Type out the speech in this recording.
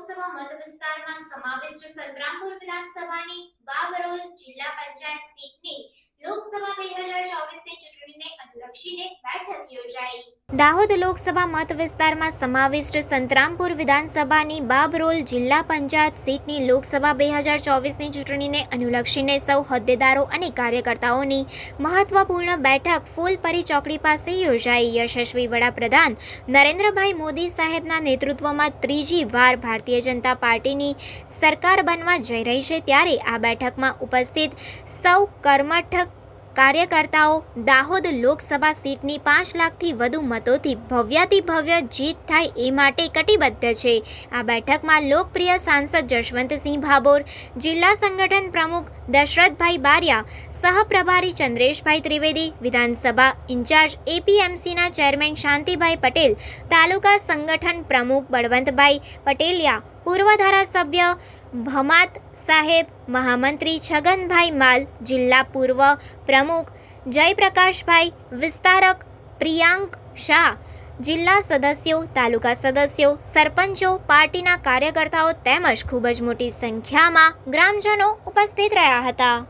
લોકસભા મત વિસ્તારમાં સમાવિષ્ટ સંતરામપુર વિધાનસભાની બાબરોલ જિલ્લા પંચાયત સીટની બેઠક યોજાઈ દાહોદ લોકસભા મત વિસ્તારમાં સમાવિષ્ટ સંતરામપુર વિધાનસભાની બાબરોલ જિલ્લા પંચાયત સીટની લોકસભા બે હજાર ચોવીસની ચૂંટણીને અનુલક્ષીને સૌ હોદ્દેદારો અને કાર્યકર્તાઓની મહત્વપૂર્ણ બેઠક ફૂલપરી ચોકડી પાસે યોજાઈ. યશસ્વી વડાપ્રધાન નરેન્દ્રભાઈ મોદી સાહેબના નેતૃત્વમાં ત્રીજી વાર ભારતીય જનતા પાર્ટીની સરકાર બનવા જઈ રહી છે ત્યારે આ બેઠકમાં ઉપસ્થિત સૌ કર્મઠ કાર્યકર્તાઓ દાહોદ લોકસભા સીટની પાંચ લાખથી વધુ મતોથી ભવ્યાતિ ભવ્ય જીત થાય એ માટે કટિબદ્ધ છે. આ બેઠકમાં લોકપ્રિય સાંસદ જશવંતસિંહ ભાભોર, જિલ્લા સંગઠન પ્રમુખ દશરથભાઈ બારિયા સહપ્રભારી ચંદ્રેશભાઈ ત્રિવેદી, વિધાનસભા ઇન્ચાર્જ એપીએમસીના ચેરમેન શાંતિભાઈ પટેલ, તાલુકા સંગઠન પ્રમુખ બળવંતભાઈ પટેલિયા પૂર્વ ધારાસભ્ય ભમાત સાહેબ, મહામંત્રી છગનભાઈ માલ, જિલ્લા પૂર્વ પ્રમુખ જયપ્રકાશભાઈ વિસ્તારક પ્રિયાંક શાહ, જિલ્લા સદસ્યો, તાલુકા સદસ્યો, સરપંચો, પાર્ટીના કાર્યકર્તાઓ તેમજ ખૂબ જ મોટી સંખ્યામાં ગ્રામજનો ઉપસ્થિત રહ્યા હતા.